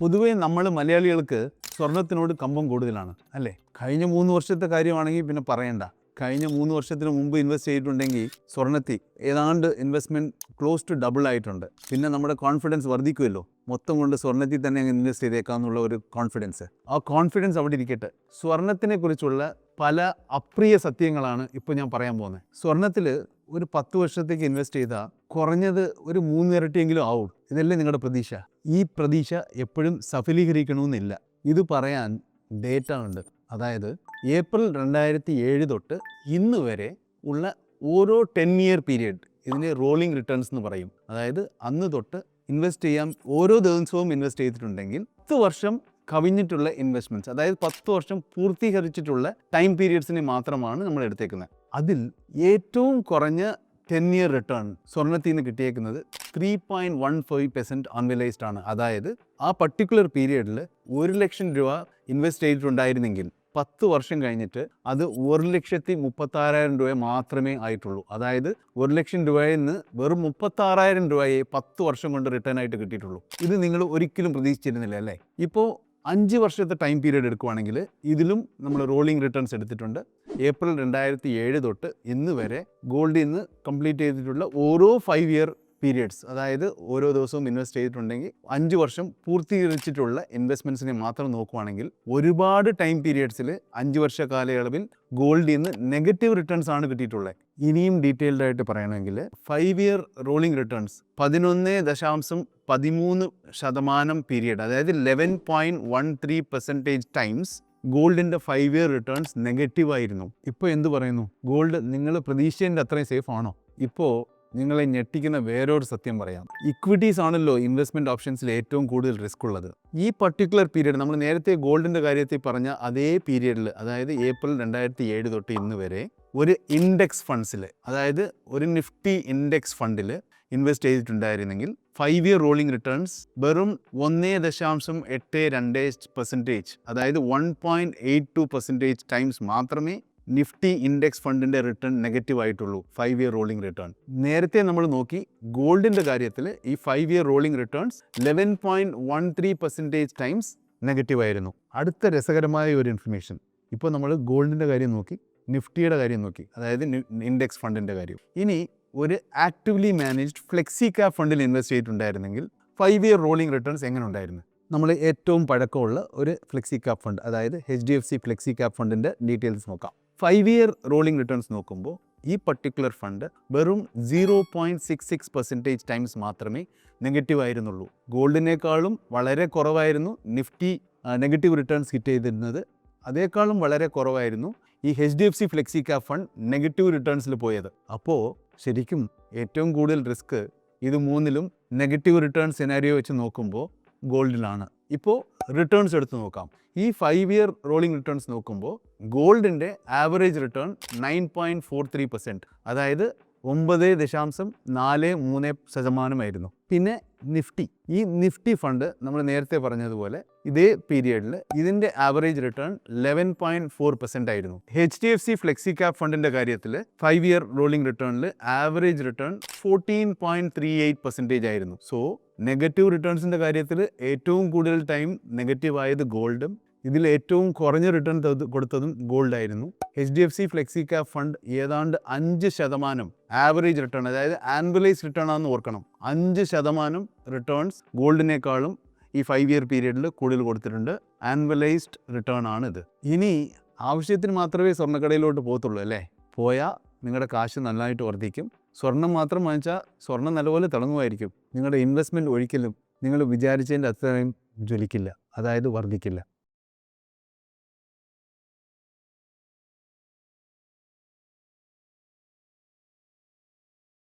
പൊതുവേ നമ്മൾ മലയാളികൾക്ക് സ്വർണത്തിനോട് കമ്പം കൂടുതലാണ് അല്ലേ? കഴിഞ്ഞ മൂന്ന് വർഷത്തെ കാര്യമാണെങ്കിൽ പിന്നെ പറയണ്ട. കഴിഞ്ഞ മൂന്ന് വർഷത്തിന് മുമ്പ് ഇൻവെസ്റ്റ് ചെയ്തിട്ടുണ്ടെങ്കിൽ സ്വർണത്തിൽ ഏതാണ്ട് ഇൻവെസ്റ്റ്മെന്റ് ക്ലോസ് ടു ഡബിൾ ആയിട്ടുണ്ട്. പിന്നെ നമ്മുടെ കോൺഫിഡൻസ് വർദ്ധിക്കുമല്ലോ. മൊത്തം കൊണ്ട് സ്വർണത്തിൽ തന്നെ ഇൻവെസ്റ്റ് ചെയ്തേക്കാന്നുള്ള ഒരു കോൺഫിഡൻസ്. ആ കോൺഫിഡൻസ് അവിടെ ഇരിക്കട്ടെ. സ്വർണത്തിനെ കുറിച്ചുള്ള പല അപ്രിയ സത്യങ്ങളാണ് ഇപ്പോൾ ഞാൻ പറയാൻ പോകുന്നത്. സ്വർണത്തിൽ ഒരു പത്ത് വർഷത്തേക്ക് ഇൻവെസ്റ്റ് ചെയ്താൽ കുറഞ്ഞത് ഒരു മൂന്നിരട്ടിയെങ്കിലും ആവും. ഇതല്ലേ നിങ്ങളുടെ പ്രതീക്ഷ? ഈ പ്രതീക്ഷ എപ്പോഴും സഫലീകരിക്കണമെന്നില്ല. ഇത് പറയാൻ ഡേറ്റ ഉണ്ട് അതായത് ഏപ്രിൽ രണ്ടായിരത്തി ഏഴ് തൊട്ട് ഇന്ന് വരെ ഉള്ള ഓരോ ടെൻ ഇയർ പീരിയഡ് ഇതിനെ റോളിംഗ് റിട്ടേൺസ് എന്ന് പറയും. അതായത് അന്ന് തൊട്ട് ഇൻവെസ്റ്റ് ചെയ്യാൻ ഓരോ ദിവസവും ഇൻവെസ്റ്റ് ചെയ്തിട്ടുണ്ടെങ്കിൽ പത്ത് വർഷം കവിഞ്ഞിട്ടുള്ള ഇൻവെസ്റ്റ്മെന്റ്സ് അതായത് പത്ത് വർഷം പൂർത്തീകരിച്ചിട്ടുള്ള ടൈം പീരിയഡ്സിനെ മാത്രമാണ് നമ്മൾ എടുത്തേക്കുന്നത്. അതിൽ ഏറ്റവും കുറഞ്ഞ ടെൻ ഇയർ റിട്ടേൺ സ്വർണത്തിൽ നിന്ന് കിട്ടിയേക്കുന്നത് three point one five percent annualised ആണ്. അതായത് ആ പർട്ടിക്കുലർ പീരിയഡിൽ ഒരു ലക്ഷം രൂപ ഇൻവെസ്റ്റ് ചെയ്തിട്ടുണ്ടായിരുന്നെങ്കിൽ പത്ത് വർഷം കഴിഞ്ഞിട്ട് അത് ഒരു ലക്ഷത്തി മുപ്പത്താറായിരം രൂപ മാത്രമേ ആയിട്ടുള്ളൂ. അതായത് ഒരു ലക്ഷം രൂപയിൽ നിന്ന് വെറും മുപ്പത്താറായിരം രൂപയെ പത്ത് വർഷം കൊണ്ട് റിട്ടേൺ ആയിട്ട് കിട്ടിയിട്ടുള്ളൂ. ഇത് നിങ്ങൾ ഒരിക്കലും പ്രതീക്ഷിച്ചിരുന്നില്ല അല്ലേ? ഇപ്പോൾ അഞ്ച് വർഷത്തെ ടൈം പീരീഡ് എടുക്കുവാണെങ്കിൽ ഇതിലും നമ്മൾ റോളിംഗ് റിട്ടേൺസ് എടുത്തിട്ടുണ്ട്. ഏപ്രിൽ രണ്ടായിരത്തി ഏഴ് തൊട്ട് ഇന്ന് വരെ ഗോൾഡിൽ നിന്ന് കംപ്ലീറ്റ് ചെയ്തിട്ടുള്ള ഓരോ ഫൈവ് ഇയർ പീരിയഡ്സ് അതായത് ഓരോ ദിവസവും ഇൻവെസ്റ്റ് ചെയ്തിട്ടുണ്ടെങ്കിൽ അഞ്ച് വർഷം പൂർത്തീകരിച്ചിട്ടുള്ള ഇൻവെസ്റ്റ്മെന്റ്സിനെ മാത്രം നോക്കുവാണെങ്കിൽ ഒരുപാട് ടൈം പീരിയഡ്സിൽ അഞ്ച് വർഷ കാലയളവിൽ ഗോൾഡിൽ നിന്ന് നെഗറ്റീവ് റിട്ടേൺസ് ആണ് കിട്ടിയിട്ടുള്ളത്. ഇനിയും ഡീറ്റെയിൽഡ് ആയിട്ട് പറയണമെങ്കിൽ ഫൈവ് ഇയർ റോളിംഗ് റിട്ടേൺസ് പതിനൊന്ന് ദശാംശം പതിമൂന്ന് ശതമാനം പീരിയഡ് അതായത് eleven point one three percentage times ഗോൾഡിന്റെ ഫൈവ് ഇയർ റിട്ടേൺസ് നെഗറ്റീവ് ആയിരുന്നു. ഇപ്പോൾ എന്ത് പറയുന്നു? ഗോൾഡ് നിങ്ങൾ പ്രതീക്ഷേന്റെ അത്രയും സേഫ് ആണോ? ഇപ്പോൾ നിങ്ങളെ ഞെട്ടിക്കുന്ന വേറൊരു സത്യം പറയാം. ഇക്വിറ്റീസ് ആണല്ലോ ഇൻവെസ്റ്റ്മെന്റ് ഓപ്ഷൻസിൽ ഏറ്റവും കൂടുതൽ റിസ്ക് ഉള്ളത്. ഈ പർട്ടിക്കുലർ പീരീഡ് നമ്മൾ നേരത്തെ ഗോൾഡിന്റെ കാര്യത്തിൽ പറഞ്ഞ അതേ പീരീഡിൽ അതായത് ഏപ്രിൽ രണ്ടായിരത്തി ഏഴ് തൊട്ട് ഇന്ന് വരെ ഒരു ഇൻഡെക്സ് ഫണ്ട്സിൽ അതായത് ഒരു നിഫ്റ്റി ഇൻഡെക്സ് ഫണ്ടിൽ ഇൻവെസ്റ്റ് ചെയ്തിട്ടുണ്ടായിരുന്നെങ്കിൽ ഫൈവ് ഇയർ റോളിംഗ് റിട്ടേൺസ് വെറും ഒന്നേ ദശാംശം എട്ട് രണ്ട് പെർസെന്റേജ് അതായത് one point eight two percentage times മാത്രമേ നിഫ്റ്റി ഇൻഡെക്സ് ഫണ്ടിന്റെ റിട്ടേൺ നെഗറ്റീവ് ആയിട്ടുള്ളൂ ഫൈവ് ഇയർ റോളിംഗ് റിട്ടേൺ നേരത്തെ നമ്മൾ നോക്കി ഗോൾഡിന്റെ കാര്യത്തിൽ ഈ five year rolling returns eleven point one three percentage times negative ആയിരുന്നു അടുത്ത രസകരമായ ഒരു ഇൻഫർമേഷൻ ഇപ്പോൾ നമ്മൾ ഗോൾഡിന്റെ കാര്യം നോക്കി നിഫ്റ്റിയുടെ കാര്യം നോക്കി അതായത് ഇൻഡെക്സ് ഫണ്ടിന്റെ കാര്യം. ഇനി ഒരു ആക്റ്റീവ്ലി മാനേജ്ഡ് ഫ്ലെക്സി ക്യാപ് ഫണ്ടിൽ ഇൻവെസ്റ്റ് ചെയ്തിട്ടുണ്ടായിരുന്നെങ്കിൽ ഫൈവ് ഇയർ റോളിംഗ് റിട്ടേൺസ് എങ്ങനെ ഉണ്ടായിരുന്നു? നമ്മൾ ഏറ്റവും പഴക്കമുള്ള ഒരു ഫ്ലെക്സി ക്യാപ് ഫണ്ട് അതായത് H D F C flexi cap ഫണ്ടിന്റെ ഡീറ്റെയിൽസ് നോക്കാം. ഫൈവ് ഇയർ റോളിംഗ് റിട്ടേൺസ് നോക്കുമ്പോൾ ഈ പർട്ടിക്കുലർ ഫണ്ട് വെറും zero point six six percentage times മാത്രമേ നെഗറ്റീവ് ആയിരുന്നുള്ളൂ. ഗോൾഡിനേക്കാളും വളരെ കുറവായിരുന്നു. നിഫ്റ്റി നെഗറ്റീവ് റിട്ടേൺസ് കിറ്റ് ചെയ്തിരുന്നത് അതേക്കാളും വളരെ കുറവായിരുന്നു ഈ H D F C flexi cap fund negative റിട്ടേൺസിൽ പോയത്. അപ്പോൾ ശരിക്കും ഏറ്റവും കൂടുതൽ റിസ്ക് ഇത് മൂന്നിലും നെഗറ്റീവ് റിട്ടേൺ സിനാരിയോ വെച്ച് നോക്കുമ്പോൾ ഗോൾഡിലാണ് ഇപ്പോൾ റിട്ടേൺസ് എടുത്ത് നോക്കാം. ഈ ഫൈവ് ഇയർ റോളിംഗ് റിട്ടേൺസ് നോക്കുമ്പോൾ ഗോൾഡിന്റെ average return nine point four three percent അതായത് ഒമ്പത് ദശാംശം നാല് മൂന്ന് ശതമാനമായിരുന്നു. പിന്നെ നിഫ്റ്റി. ഈ നിഫ്റ്റി ഫണ്ട് നമ്മൾ നേരത്തെ പറഞ്ഞതുപോലെ ഇതേ പീരിയഡിൽ ഇതിന്റെ average return eleven point four percent ആയിരുന്നു. H D F C flexi cap ഫണ്ടിന്റെ കാര്യത്തിൽ five year rolling റിട്ടേണിൽ average return fourteen point three eight percentage ആയിരുന്നു. സോ നെഗറ്റീവ് റിട്ടേൺസിന്റെ കാര്യത്തിൽ ഏറ്റവും കൂടുതൽ ടൈം നെഗറ്റീവ് ആയത് ഗോൾഡും ഇതിൽ ഏറ്റവും കുറഞ്ഞ റിട്ടേൺ കൊടുത്തതും ഗോൾഡ് ആയിരുന്നു. H D F C flexi cap fund ഏതാണ്ട് അഞ്ച് ശതമാനം ആവറേജ് റിട്ടേൺ അതായത് ആൻവലൈസ് റിട്ടേൺ ആണെന്ന് ഓർക്കണം. അഞ്ച് ശതമാനം റിട്ടേൺസ് ഗോൾഡിനേക്കാളും ഈ ഫൈവ് ഇയർ പീരീഡിൽ കൂടുതൽ കൊടുത്തിട്ടുണ്ട്. ആൻവലൈസ്ഡ് റിട്ടേൺ ആണ് ഇത് ഇനി ആവശ്യത്തിന് മാത്രമേ സ്വർണക്കടയിലോട്ട് പോകത്തുള്ളൂ അല്ലേ? പോയാൽ നിങ്ങളുടെ കാശ് നന്നായിട്ട് വർദ്ധിക്കും. സ്വർണം മാത്രം വാങ്ങിച്ചാൽ സ്വർണം നല്ലപോലെ തിളങ്ങുമായിരിക്കും. നിങ്ങളുടെ ഇൻവെസ്റ്റ്മെന്റ് ഒരിക്കലും നിങ്ങൾ വിചാരിച്ചതിന്റെ അത്രയും ജ്വലിക്കില്ല. അതായത് വർദ്ധിക്കില്ല.